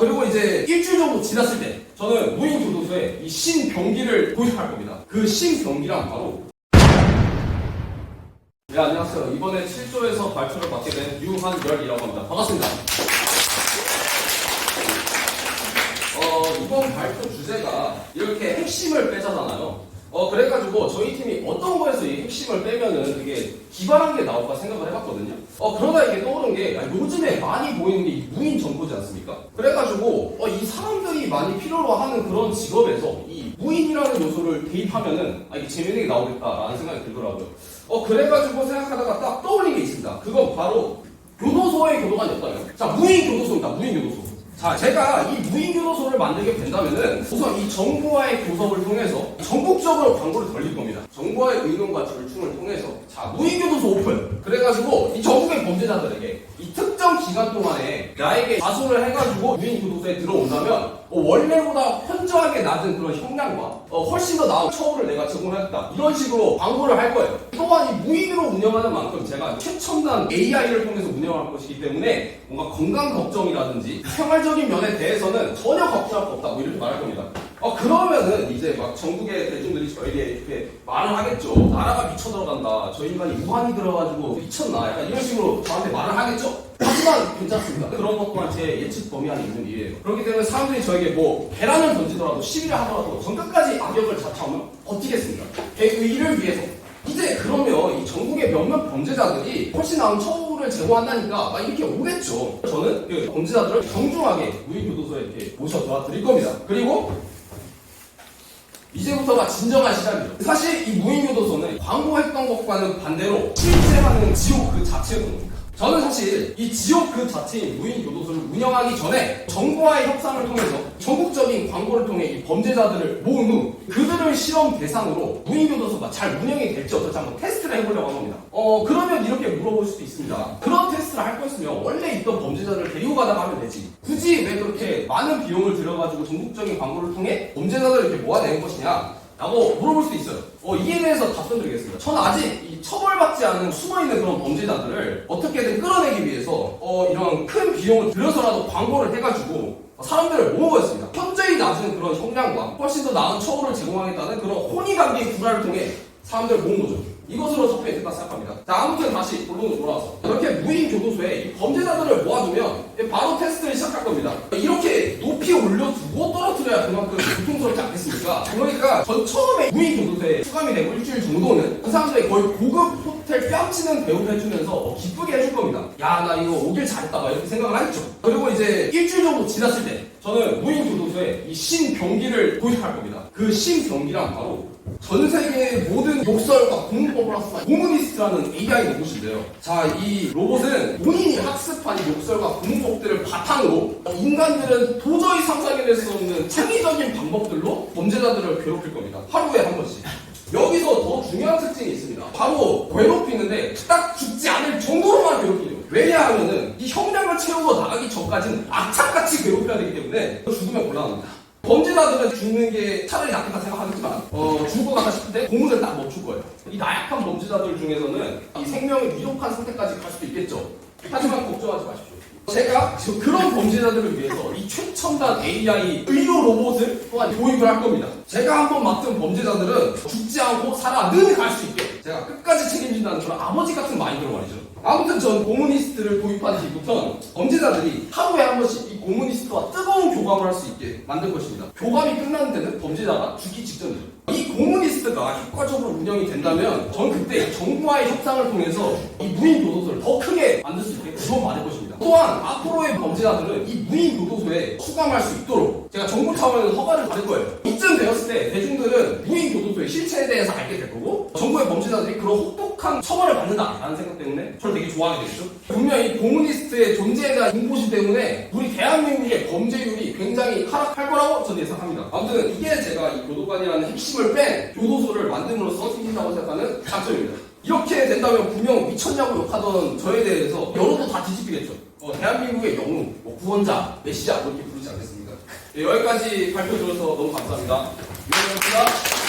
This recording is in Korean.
그리고 이제 일주일 정도 지났을 때 저는 무인 교도소에 이 신병기를 도입할 겁니다. 그 신병기란 바로 네 안녕하세요. 이번에 7조에서 발표를 맡게 된 유한열이라고 합니다. 반갑습니다. 어, 이번 발표 주제가 이렇게 핵심을 빼자잖아요. 어, 그래가지고 저희 팀이 어떤 거에서 이 핵심을 빼면은 되게 기발한 게 나올까 생각을 해봤거든요. 어, 그러다 이게 떠오른 게 야, 요즘에 많이 보이는 게 이 무인 않습니까? 그래가지고 어, 이 사람들이 많이 필요로 하는 그런 직업에서 이 무인이라는 요소를 대입하면은 아, 이게 재밌는 게 나오겠다라는 생각이 들더라고요. 어, 그래가지고 생각하다가 딱 떠올린 게 있습니다. 그건 바로 교도소의 교도관이 없다요. 자, 무인 교도소입니다. 무인 교도소. 자, 제가 이 무인 교도소를 만들게 된다면은 우선 이 정부와의 교섭을 통해서 전국적으로 광고를 돌릴 겁니다. 정부와의 의논과 절충을 통해서 자, 무인 교도소 오픈. 그래가지고 이 전국의 범죄자들에게 이 특 정 기간 동안에 나에게 자수를 해가지고 무인 교도소에 들어온다면 어, 원래보다 현저하게 낮은 그런 형량과 어, 훨씬 더 나은 처우를 내가 제공하겠다 이런 식으로 광고를 할 거예요. 또한 이 무인으로 운영하는 만큼 제가 최첨단 AI를 통해서 운영할 것이기 때문에 뭔가 건강 걱정이라든지 생활적인 면에 대해서는 전혀 걱정할 거 없다 뭐 이렇게 말할 겁니다. 어 그러면은 이제 막 전국의 대중들이 저에게 이렇게 말을 하겠죠. 나라가 미쳐 들어간다. 저 인간이 무한히 들어가지고 미쳤나? 약간 이런 식으로 저한테 말을 하겠죠. 하지만 괜찮습니다. 그런 것 또한 제 예측 범위 안에 있는 일이에요. 그렇기 때문에 사람들이 저에게 뭐 계란을 던지더라도 시비를 하더라도 전 끝까지 악역을 자처하면 버티겠습니다. 제 의를 위해서. 이제 그러면 이 전국의 몇몇 범죄자들이 훨씬 나은 처우를 제공한다니까 막 이렇게 오겠죠. 저는 그 범죄자들을 정중하게 무인교도소에 이렇게 모셔둬 드릴 겁니다. 그리고 이제부터가 진정한 시작이죠. 사실 이 무인교도소는 광고했던 것과는 반대로 실제하는 지옥 그 겁니다. 저는 사실 이 지옥 그 자체인 무인 교도소를 운영하기 전에 정부와의 협상을 통해서 전국적인 광고를 통해 이 범죄자들을 모은 후 그들을 실험 대상으로 무인 교도소가 잘 운영이 될지 어떨지 한번 테스트를 해보려고 한 겁니다. 어, 그러면 이렇게 물어볼 수도 있습니다. 그런 테스트를 할 거였으면 원래 있던 범죄자들을 데리고 가다가 하면 되지. 굳이 왜 그렇게 많은 비용을 들여가지고 전국적인 광고를 통해 범죄자들을 이렇게 모아내는 것이냐? 라고 물어볼 수도 있어요. 어, 이에 대해서 답변 드리겠습니다. 저는 아직 이 처벌받지 않은 숨어있는 그런 범죄자들을 어떻게든 끌어내기 위해서 어, 이런 큰 비용을 들여서라도 광고를 해가지고 사람들을 모으겠습니다. 현저히 낮은 그런 형량과 훨씬 더 나은 처우를 제공하겠다는 그런 혼이관계 구라를 통해 사람들을 모은 거죠. 이것으로 됐다 생각합니다. 자, 아무튼 다시 본론으로 돌아와서 이렇게 무인 교도소에 이 범죄자들을 모아두면 바로 테스트를 시작할 겁니다. 이렇게 올려두고 떨어뜨려야 그만큼 고통스럽지 않겠습니까? 그러니까 전 처음에 무인 교도소에 수감이 되고 일주일 정도는 그 사람들이 거의 고급 호텔 뺨치는 대우를 해주면서 어, 기쁘게 해줄 겁니다. 야, 나 이거 오길 잘했다 막 이렇게 생각을 하겠죠. 그리고 이제 일주일 정도 지났을 때 저는 무인 교도소에 이 신병기를 도입할 겁니다. 그 신병기란 바로 전 세계의 모든 욕설과 공문법을 학습한 고무니스트라는 AI 로봇인데요. 자, 이 로봇은 본인이 학습한 이 욕설과 공문법들을 바탕으로 어, 인간들은 도저히 상상해낼 수 없는 창의적인 방법들로 범죄자들을 괴롭힐 겁니다. 하루에 한 번씩. 여기서 더 중요한 특징이 있습니다. 바로 괴롭히는데 딱 죽지 않을 정도로만 괴롭히죠. 왜냐 하면은 이 형량을 채우고 나가기 전까지는 악착같이 괴롭혀야 되기 때문에 죽으면 곤란합니다. 범죄자들은 죽는 게 차라리 낫겠다 생각하겠지만 어, 죽을 것 같다 싶을 때 고문을 딱 멈출 거예요. 이 나약한 범죄자들 중에서는 이 생명을 위협한 상태까지 갈 수도 있겠죠. 하지만 걱정하지 마십시오. 제가 저 그런 범죄자들을 위해서 이 최첨단 AI 의료 로봇을 또한 도입을 할 겁니다. 제가 한번 맡은 범죄자들은 죽지 않고 살아 늘 갈 수 있게 제가 끝까지 책임진다는 그런 아버지 같은 마인드로 말이죠. 아무튼 전 고무니스트를 도입한 뒤부터 범죄자들이 하루에 한 번씩 이 고무니스트와 뜨거운 교감을 할 수 있게 만들 것입니다. 교감이 끝나는 데는 범죄자가 죽기 직전이죠. 이 고무니스트가 효과적으로 운영이 된다면 전 그때 정부와의 협상을 통해서 이 무인 교도소를 더 크게 만들 수 있게 지원받을 것입니다. 또한 앞으로의 범죄자들은 이 무인 교도소에 수감할 수 있도록 제가 정부 차원에서 허가를 받을 거예요. 이쯤 되었을 때 대중들은 무인 교도소의 실체에 대해서 알게 될 거고 정부의 범죄자들이 그런 혹독한 처벌을 받는다라는 생각 때문에 저를 되게 좋아하게 되겠죠. 분명히 고무니스트의 존재에 대한 공포심 때문에 우리 대한민국의 범죄율이 굉장히 하락할 거라고 저는 예상합니다. 아무튼 이게 제가 이 교도관이라는 핵심을 뺀 교도소를 만듦으로써 생긴다고 생각하는 장점입니다. 이렇게 된다면 분명 미쳤냐고 욕하던 저에 대해서 여론도 다 뒤집히겠죠. 어, 대한민국의 영웅, 뭐 구원자, 메시아 뭐 이렇게 부르지 않겠습니까? 네, 여기까지 발표 들어서 너무 감사합니다. 유현이었습니다.